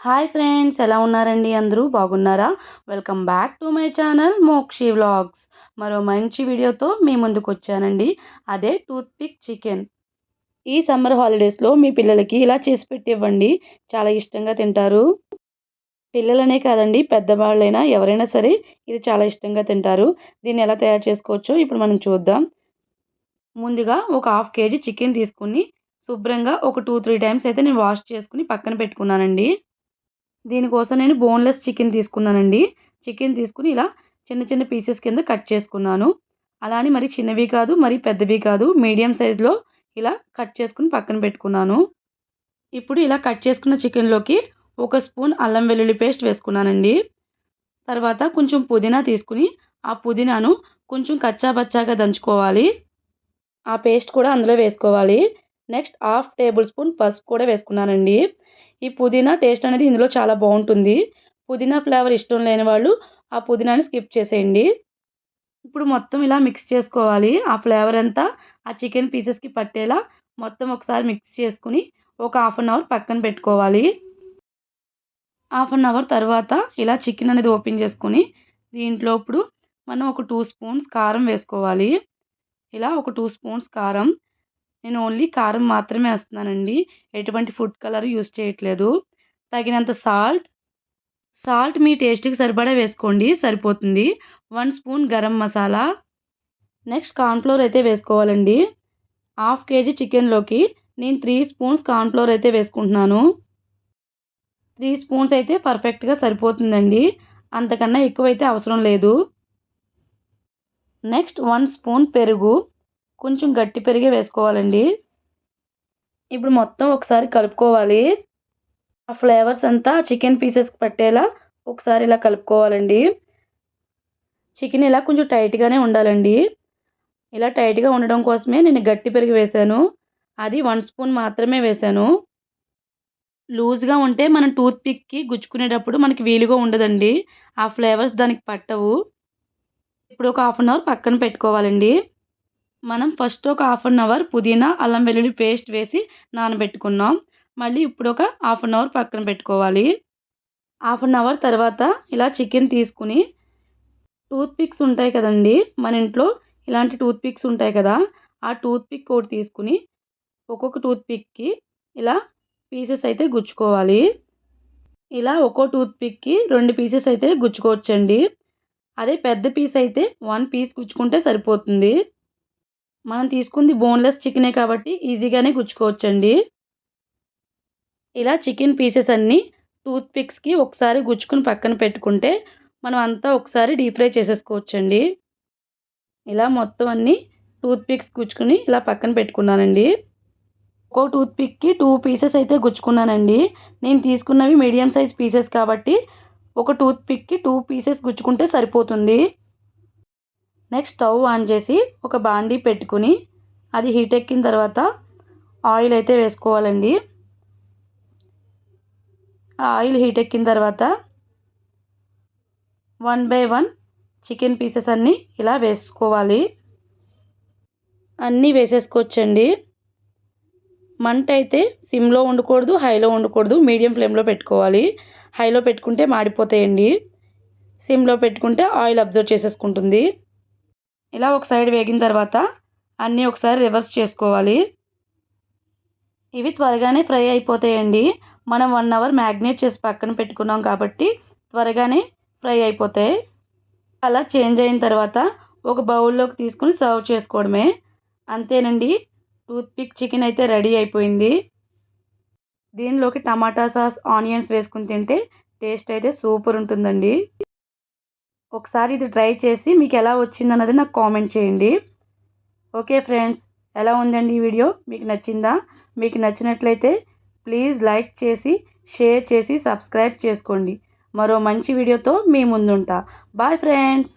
Hi friends ఎలా ఉన్నారండి అందరూ? బాగున్నారా? Welcome back to my channel Mokshi vlogs. మరో మంచి వీడియోతో మీ ముందుకు వచ్చానండి. అదే టూత్పిక్ చికెన్. ఈ సమ్మర్ హాలిడేస్లో మీ పిల్లలకి ఇలా చేసి పెట్టివ్వండి. చాలా ఇష్టంగా తింటారు. పిల్లలనే కాదండి పెద్దవాళ్ళైనా ఎవరైనా సరే ఇది చాలా ఇష్టంగా తింటారు. దీన్ని ఎలా తయారు చేసుకోవచ్చో ఇప్పుడు మనం చూద్దాం. ముందుగా ఒక హాఫ్ కేజీ చికెన్ తీసుకుని శుభ్రంగా ఒక టూ త్రీ టైమ్స్ అయితే నేను వాష్ చేసుకుని పక్కన పెట్టుకున్నానండి. దీనికోసం నేను బోన్లెస్ చికెన్ తీసుకున్నానండి. చికెన్ తీసుకుని ఇలా చిన్న చిన్న పీసెస్ కింద కట్ చేసుకున్నాను. అలానే మరి చిన్నవి కాదు మరి పెద్దవి కాదు. మీడియం సైజులో ఇలా కట్ చేసుకుని పక్కన పెట్టుకున్నాను. ఇప్పుడు ఇలా కట్ చేసుకున్న చికెన్లోకి ఒక స్పూన్ అల్లం వెల్లుల్లి పేస్ట్ వేసుకున్నానండి. తర్వాత కొంచెం పుదీనా తీసుకుని ఆ పుదీనాను కొంచెం కచ్చాబచ్చాగా దంచుకోవాలి. ఆ పేస్ట్ కూడా అందులో వేసుకోవాలి. నెక్స్ట్ హాఫ్ టేబుల్ స్పూన్ పసుపు కూడా వేసుకున్నానండి. ఈ పుదీనా టేస్ట్ అనేది ఇందులో చాలా బాగుంటుంది. పుదీనా ఫ్లేవర్ ఇష్టం లేని వాళ్ళు ఆ పుదీనాని స్కిప్ చేసేయండి. ఇప్పుడు మొత్తం ఇలా మిక్స్ చేసుకోవాలి. ఆ ఫ్లేవర్ అంతా ఆ చికెన్ పీసెస్కి పట్టేలా మొత్తం ఒకసారి మిక్స్ చేసుకుని ఒక హాఫ్ అన్ అవర్ పక్కన పెట్టుకోవాలి. హాఫ్ అన్ అవర్ తర్వాత ఇలా చికెన్ అనేది ఓపెన్ చేసుకొని దీంట్లో ఇప్పుడు మనం ఒక టూ స్పూన్స్ కారం వేసుకోవాలి. ఇలా ఒక టూ స్పూన్స్ కారం నేను ఓన్లీ కారం మాత్రమే వేస్తున్నానండి. ఎటువంటి ఫుడ్ కలర్ యూస్ చేయట్లేదు. తగినంత సాల్ట్. సాల్ట్ మీ టేస్ట్కి సరిపడా వేసుకోండి సరిపోతుంది. One spoon garam masala. Next cornflour అయితే వేసుకోవాలండి. హాఫ్ కేజీ చికెన్లోకి నేను త్రీ స్పూన్స్ కార్న్ఫ్లోర్ అయితే వేసుకుంటున్నాను. త్రీ స్పూన్స్ అయితే పర్ఫెక్ట్గా సరిపోతుందండి. అంతకన్నా ఎక్కువైతే అవసరం లేదు. నెక్స్ట్ వన్ స్పూన్ పెరుగు. కొంచెం గట్టి పెరిగే వేసుకోవాలండి. ఇప్పుడు మొత్తం ఒకసారి కలుపుకోవాలి. ఆ ఫ్లేవర్స్ అంతా చికెన్ పీసెస్కి పట్టేలా ఒకసారి ఇలా కలుపుకోవాలండి. చికెన్ ఇలా కొంచెం టైట్గానే ఉండాలండి. ఇలా టైట్గా ఉండడం కోసమే నేను గట్టి పెరిగి వేశాను అది వన్ స్పూన్ మాత్రమే వేశాను లూజ్గా ఉంటే మనం టూత్ పిక్కి గుచ్చుకునేటప్పుడు మనకి వీలుగా ఉండదండి. ఆ ఫ్లేవర్స్ దానికి పట్టవు. ఇప్పుడు ఒక హాఫ్ అన్ అవర్ పక్కన పెట్టుకోవాలండి. మనం ఫస్ట్ ఒక హాఫ్ అన్ అవర్ పుదీనా అల్లం వెల్లుల్లి పేస్ట్ వేసి నానబెట్టుకున్నాం. మళ్ళీ ఇప్పుడు ఒక హాఫ్ అన్ అవర్ పక్కన పెట్టుకోవాలి. హాఫ్ అన్ అవర్ తర్వాత ఇలా చికెన్ తీసుకుని టూత్ పిక్స్ ఉంటాయి కదండి మన ఇంట్లో ఇలాంటి టూత్ పిక్స్ ఉంటాయి కదా ఆ టూత్ పిక్ ఒకటి తీసుకుని ఒక్కొక్క టూత్ పిక్కి ఇలా పీసెస్ అయితే గుచ్చుకోవాలి. ఇలా ఒక్కో టూత్ పిక్కి రెండు పీసెస్ అయితే గుచ్చుకోవచ్చండి. అదే పెద్ద పీస్ అయితే వన్ పీస్ గుచ్చుకుంటే సరిపోతుంది. మనం తీసుకుంది బోన్లెస్ చికెనే కాబట్టి ఈజీగానే గుచ్చుకోవచ్చండి. ఇలా చికెన్ పీసెస్ అన్నీ టూత్ పిక్స్కి ఒకసారి గుచ్చుకుని పక్కన పెట్టుకుంటే మనం అంతా ఒకసారి డీప్ ఫ్రై చేసేసుకోవచ్చండి. ఇలా మొత్తం అన్నీ టూత్ పిక్స్ గుచ్చుకుని ఇలా పక్కన పెట్టుకున్నానండి. ఒక్కో టూత్ పిక్కి టూ పీసెస్ అయితే గుచ్చుకున్నానండి. నేను తీసుకున్నవి మీడియం సైజ్ పీసెస్ కాబట్టి ఒక టూత్ పిక్కి టూ పీసెస్ గుచ్చుకుంటే సరిపోతుంది. నెక్స్ట్ స్టవ్ ఆన్ చేసి ఒక బాండీ పెట్టుకుని అది హీట్ ఎక్కిన తర్వాత ఆయిల్ అయితే వేసుకోవాలండి. ఆయిల్ హీట్ ఎక్కిన తర్వాత one by one chicken pieces అన్నీ ఇలా వేసుకోవాలి. అన్నీ వేసేసుకోవచ్చండి. మంట అయితే సిమ్లో ఉండకూడదు హైలో ఉండకూడదు మీడియం ఫ్లేమ్లో పెట్టుకోవాలి. హైలో పెట్టుకుంటే మాడిపోతాయండి. సిమ్లో పెట్టుకుంటే ఆయిల్ అబ్జర్వ్ చేసేసుకుంటుంది. ఇలా ఒక సైడ్ వేగిన తర్వాత అన్నీ ఒకసారి రివర్స్ చేసుకోవాలి. ఇవి త్వరగానే ఫ్రై అయిపోతాయండి. మనం వన్ అవర్ మ్యాగ్నేట్ చేసి పక్కన పెట్టుకున్నాం కాబట్టి త్వరగానే ఫ్రై అయిపోతాయి. అలా చేంజ్ అయిన తర్వాత ఒక బౌల్లోకి తీసుకుని సర్వ్ చేసుకోవడమే. అంతేనండి. టూత్పిక్ చికెన్ అయితే రెడీ అయిపోయింది. దీనిలోకి టమాటా సాస్ ఆనియన్స్ వేసుకుని తింటే టేస్ట్ అయితే సూపర్ ఉంటుందండి. ఒకసారి ఇది ట్రై చేసి మీకు ఎలా వచ్చిందన్నది నాకు కామెంట్ చేయండి. ఓకే ఫ్రెండ్స్ ఎలా ఉందండి ఈ వీడియో? మీకు నచ్చిందా? మీకు నచ్చినట్లయితే ప్లీజ్ లైక్ చేసి షేర్ చేసి సబ్స్క్రైబ్ చేసుకోండి. మరో మంచి వీడియోతో మీ ముందుంటా. Bye friends!